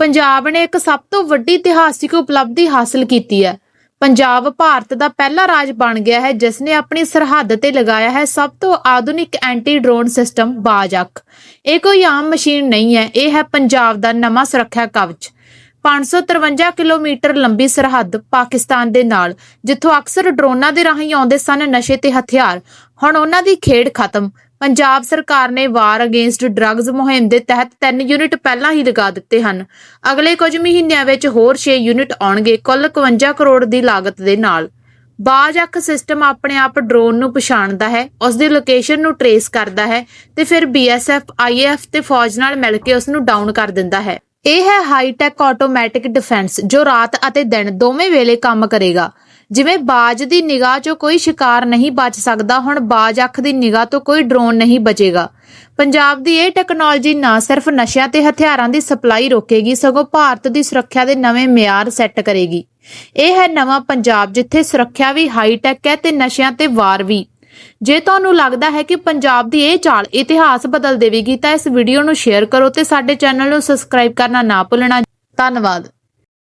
ਪੰਜਾਬ ਨੇ ਇੱਕ ਸਭ ਤੋਂ ਵੱਡੀ ਇਤਿਹਾਸਿਕ ਉਪਲਬਧੀ ਹਾਸਲ ਕੀਤੀ ਹੈ। ਪੰਜਾਬ ਭਾਰਤ ਦਾ ਪਹਿਲਾ ਰਾਜ ਬਣ ਗਿਆ ਹੈ ਜਿਸ ਨੇ ਆਪਣੀ ਸਰਹੱਦ ਤੇ ਲਗਾਇਆ ਹੈ ਸਭ ਤੋਂ ਆਧੁਨਿਕ ਐਂਟੀ ਡਰੋਨ ਸਿਸਟਮ ਬਾਜ ਅੱਖ ਇਹ ਕੋਈ ਆਮ ਮਸ਼ੀਨ ਨਹੀਂ ਹੈ, ਇਹ ਹੈ ਪੰਜਾਬ ਦਾ ਨਵਾਂ ਸੁਰੱਖਿਆ ਕਵਚ। 553 ਕਿਲੋਮੀਟਰ ਲੰਬੀ ਸਰਹੱਦ ਪਾਕਿਸਤਾਨ ਦੇ ਨਾਲ, ਜਿੱਥੋਂ ਅਕਸਰ ਡਰੋਨਾਂ ਦੇ ਰਾਹੀਂ ਆਉਂਦੇ ਸਨ ਨਸ਼ੇ ਤੇ ਹਥਿਆਰ। ਹੁਣ ਉਹਨਾਂ ਦੀ ਖੇਡ ਖਤਮ। ਪੰਜਾਬ ਸਰਕਾਰ ਨੇ ਵਾਰ ਅਗੇਂਸਟ ਡਰੱਗਸ ਮੁਹਿੰਮ ਦੇ ਤਹਿਤ 3 ਯੂਨਿਟ ਪਹਿਲਾਂ ਹੀ ਲਗਾ ਦਿੱਤੇ ਹਨ। ਅਗਲੇ ਕੁਝ ਮਹੀਨਿਆਂ ਵਿੱਚ ਹੋਰ 6 ਯੂਨਿਟ ਆਉਣਗੇ, ਕੁੱਲ 51 ਕਰੋੜ ਦੀ ਲਾਗਤ ਦੇ ਨਾਲ। ਬਾਜ ਅੱਖ ਸਿਸਟਮ ਆਪਣੇ ਆਪ ਡਰੋਨ ਨੂੰ ਪਛਾਣਦਾ ਹੈ, ਉਸ ਦੀ ਲੋਕੇਸ਼ਨ ਨੂੰ ਟਰੇਸ ਕਰਦਾ ਹੈ ਤੇ ਫਿਰ BSF IAF ਤੇ ਫੌਜ ਨਾਲ ਮਿਲ ਕੇ ਉਸ ਨੂੰ ਡਾਊਨ ਕਰ ਦਿੰਦਾ ਹੈ। ਇਹ ਹੈ ਹਾਈ ਟੈਕ ਆਟੋਮੈਟਿਕ ਡਿਫੈਂਸ ਜੋ ਰਾਤ ਅਤੇ ਦਿਨ ਦੋਵੇਂ ਵੇਲੇ ਕੰਮ ਕਰੇਗਾ। ਜਿਵੇਂ ਬਾਜ ਦੀ ਨਿਗਾਹ 'ਚੋਂ ਕੋਈ ਸ਼ਿਕਾਰ ਨਹੀਂ ਬਚ ਸਕਦਾ, ਹੁਣ ਬਾਜ ਅੱਖ ਦੀ ਨਿਗਾਹ ਤੋਂ ਕੋਈ ਡਰੋਨ ਨਹੀਂ ਬਚੇਗਾ। ਪੰਜਾਬ ਦੀ ਇਹ ਟੈਕਨੋਲੋਜੀ ਨਾ ਸਿਰਫ ਨਸ਼ਿਆਂ ਤੇ ਹਥਿਆਰਾਂ ਦੀ ਸਪਲਾਈ ਰੋਕੇਗੀ, ਸਗੋਂ ਭਾਰਤ ਦੀ ਸੁਰੱਖਿਆ ਦੇ ਨਵੇਂ ਮਿਆਰ ਸੈੱਟ ਕਰੇਗੀ। ਇਹ ਹੈ ਨਵਾਂ ਪੰਜਾਬ, ਜਿੱਥੇ ਸੁਰੱਖਿਆ ਵੀ ਹਾਈ ਟੈਕ ਹੈ ਤੇ ਨਸ਼ਿਆਂ ਤੇ ਵਾਰ ਵੀ। ਜੇ ਤੁਹਾਨੂੰ ਲੱਗਦਾ ਹੈ ਕਿ ਪੰਜਾਬ ਦੀ ਇਹ ਚਾਲ ਇਤਿਹਾਸ ਬਦਲ ਦੇਵੇਗੀ, ਤਾਂ ਇਸ ਵੀਡੀਓ ਨੂੰ ਸ਼ੇਅਰ ਕਰੋ ਤੇ ਸਾਡੇ ਚੈਨਲ ਨੂੰ ਸਬਸਕ੍ਰਾਈਬ ਕਰਨਾ ਨਾ ਭੁੱਲਣਾ। ਧੰਨਵਾਦ।